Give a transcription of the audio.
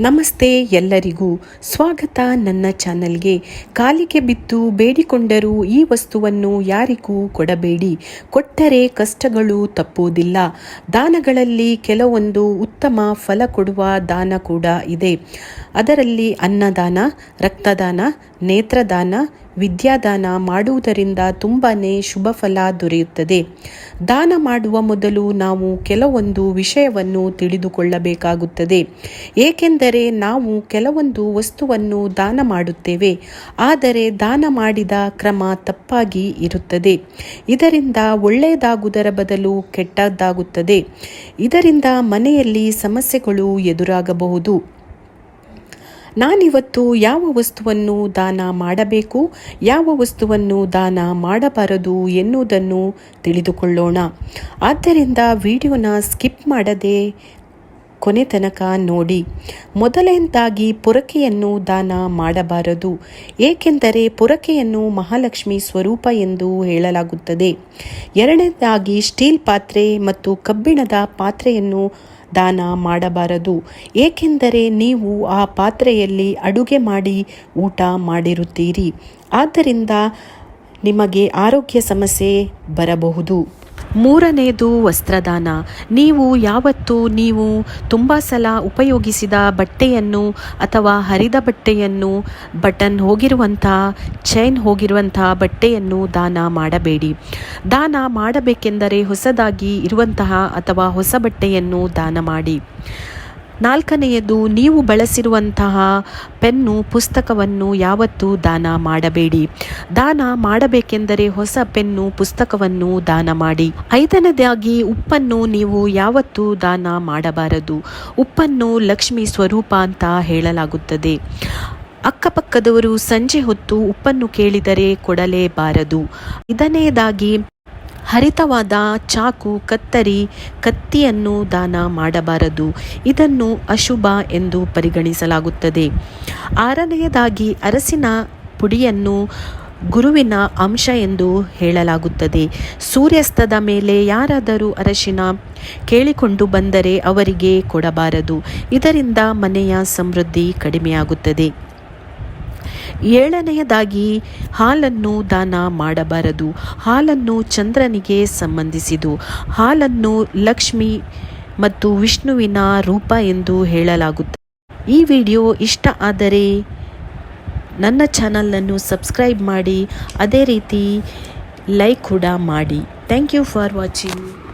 ನಮಸ್ತೆ ಎಲ್ಲರಿಗೂ ಸ್ವಾಗತ ನನ್ನ ಚಾನಲ್ಗೆ. ಕಾಲಿಗೆ ಬಿದ್ದು ಬೇಡಿಕೊಂಡರೂ ಈ ವಸ್ತುವನ್ನು ಯಾರಿಗೂ ಕೊಡಬೇಡಿ. ಕೊಟ್ಟರೆ ಕಷ್ಟಗಳು ತಪ್ಪುವುದಿಲ್ಲ ದಾನಗಳಲ್ಲಿ ಕೆಲವೊಂದು ಉತ್ತಮ ಫಲ ಕೊಡುವ ದಾನ ಕೂಡ ಇದೆ. ಅದರಲ್ಲಿ ಅನ್ನದಾನ, ರಕ್ತದಾನ, ನೇತ್ರದಾನ ವಿದ್ಯಾದಾನ ಮಾಡುವುದರಿಂದ ತುಂಬಾನೇ ಶುಭ ಫಲ ದೊರೆಯುತ್ತದೆ. ದಾನ ಮಾಡುವ ಮೊದಲು ನಾವು ಕೆಲವೊಂದು ವಿಷಯವನ್ನು ತಿಳಿದುಕೊಳ್ಳಬೇಕಾಗುತ್ತದೆ. ಏಕೆಂದರೆ ನಾವು ಕೆಲವೊಂದು ವಸ್ತುವನ್ನು ದಾನ ಮಾಡುತ್ತೇವೆ. ಆದರೆ ದಾನ ಮಾಡಿದ ಕ್ರಮ ತಪ್ಪಾಗಿ ಇರುತ್ತದೆ. ಇದರಿಂದ ಒಳ್ಳೆಯದಾಗುವುದರ ಬದಲು ಕೆಟ್ಟದ್ದಾಗುತ್ತದೆ. ಇದರಿಂದ ಮನೆಯಲ್ಲಿ ಸಮಸ್ಯೆಗಳು ಎದುರಾಗಬಹುದು. ನಾನಿವತ್ತು ಯಾವ ವಸ್ತುವನ್ನು ದಾನ ಮಾಡಬೇಕು, ಯಾವ ವಸ್ತುವನ್ನು ದಾನ ಮಾಡಬಾರದು ಎನ್ನುವುದನ್ನು ತಿಳಿದುಕೊಳ್ಳೋಣ. ಆದ್ದರಿಂದ ವಿಡಿಯೋನ ಸ್ಕಿಪ್ ಮಾಡದೆ ಕೊನೆ ತನಕ ನೋಡಿ, ಮೊದಲೆಂತಾಗಿ ಪೊರಕೆಯನ್ನು ದಾನ ಮಾಡಬಾರದು, ಏಕೆಂದರೆ ಪೊರಕೆಯನ್ನು ಮಹಾಲಕ್ಷ್ಮಿ ಸ್ವರೂಪ ಎಂದು ಹೇಳಲಾಗುತ್ತದೆ. ಎರಡನೇದಾಗಿ ಸ್ಟೀಲ್ ಪಾತ್ರೆ ಮತ್ತು ಕಬ್ಬಿಣದ ಪಾತ್ರೆಯನ್ನು ದಾನ ಮಾಡಬಾರದು, ಏಕೆಂದರೆ ನೀವು ಆ ಪಾತ್ರೆಯಲ್ಲಿ ಅಡುಗೆ ಮಾಡಿ ಊಟ ಮಾಡಿರುತ್ತೀರಿ. ಆದ್ದರಿಂದ ನಿಮಗೆ ಆರೋಗ್ಯ ಸಮಸ್ಯೆ ಬರಬಹುದು. ಮೂರನೆಯದು ವಸ್ತ್ರದಾನ. ನೀವು ಯಾವತ್ತು ನೀವು ತುಂಬ ಸಲ ಉಪಯೋಗಿಸಿದ ಬಟ್ಟೆಯನ್ನು ಅಥವಾ ಹರಿದ ಬಟ್ಟೆಯನ್ನು, ಬಟನ್ ಹೋಗಿರುವಂಥ ಚೈನ್ ಹೋಗಿರುವಂಥ ಬಟ್ಟೆಯನ್ನು ದಾನ ಮಾಡಬೇಡಿ. ದಾನ ಮಾಡಬೇಕೆಂದರೆ ಹೊಸದಾಗಿ ಇರುವಂತಹ ಅಥವಾ ಹೊಸ ಬಟ್ಟೆಯನ್ನು ದಾನ ಮಾಡಿ. ನಾಲ್ಕನೆಯದು, ನೀವು ಬಳಸಿರುವಂತಹ ಪೆನ್ನು, ಪುಸ್ತಕವನ್ನು ಯಾವತ್ತೂ ದಾನ ಮಾಡಬೇಡಿ. ದಾನ ಮಾಡಬೇಕೆಂದರೆ ಹೊಸ ಪೆನ್ನು, ಪುಸ್ತಕವನ್ನು ದಾನ ಮಾಡಿ. ಐದನೇದಾಗಿ ಉಪ್ಪನ್ನು ನೀವು ಯಾವತ್ತೂ ದಾನ ಮಾಡಬಾರದು. ಉಪ್ಪನ್ನು ಲಕ್ಷ್ಮಿ ಸ್ವರೂಪ ಅಂತ ಹೇಳಲಾಗುತ್ತದೆ. ಅಕ್ಕಪಕ್ಕದವರು ಸಂಜೆ ಹೊತ್ತು ಉಪ್ಪನ್ನು ಕೇಳಿದರೆ ಕೊಡಲೇಬಾರದು. ಇದನೇದಾಗಿ ಹರಿತವಾದ ಚಾಕು, ಕತ್ತರಿ, ಕತ್ತಿಯನ್ನು ದಾನ ಮಾಡಬಾರದು. ಇದನ್ನು ಅಶುಭ ಎಂದು ಪರಿಗಣಿಸಲಾಗುತ್ತದೆ. ಆರನೆಯದಾಗಿ ಅರಸಿನ ಪುಡಿಯನ್ನು ಗುರುವಿನ ಅಂಶ ಎಂದು ಹೇಳಲಾಗುತ್ತದೆ. ಸೂರ್ಯಾಸ್ತದ ಮೇಲೆ ಯಾರಾದರೂ ಅರಶಿನ ಕೇಳಿಕೊಂಡು ಬಂದರೆ ಅವರಿಗೆ ಕೊಡಬಾರದು. ಇದರಿಂದ ಮನೆಯ ಸಮೃದ್ಧಿ ಕಡಿಮೆಯಾಗುತ್ತದೆ. ಏಳನೆಯದಾಗಿ ಹಾಲನ್ನು ದಾನ ಮಾಡಬಾರದು. ಹಾಲನ್ನು ಚಂದ್ರನಿಗೆ ಸಂಬಂಧಿಸಿದು. ಹಾಲನ್ನು ಲಕ್ಷ್ಮಿ ಮತ್ತು ವಿಷ್ಣುವಿನ ರೂಪ ಎಂದು ಹೇಳಲಾಗುತ್ತದೆ. ಈ ವಿಡಿಯೋ ಇಷ್ಟ ಆದರೆ ನನ್ನ ಚಾನಲನ್ನು ಸಬ್ಸ್ಕ್ರೈಬ್ ಮಾಡಿ, ಅದೇ ರೀತಿ ಲೈಕ್ ಕೂಡ ಮಾಡಿ. Thank you for watching.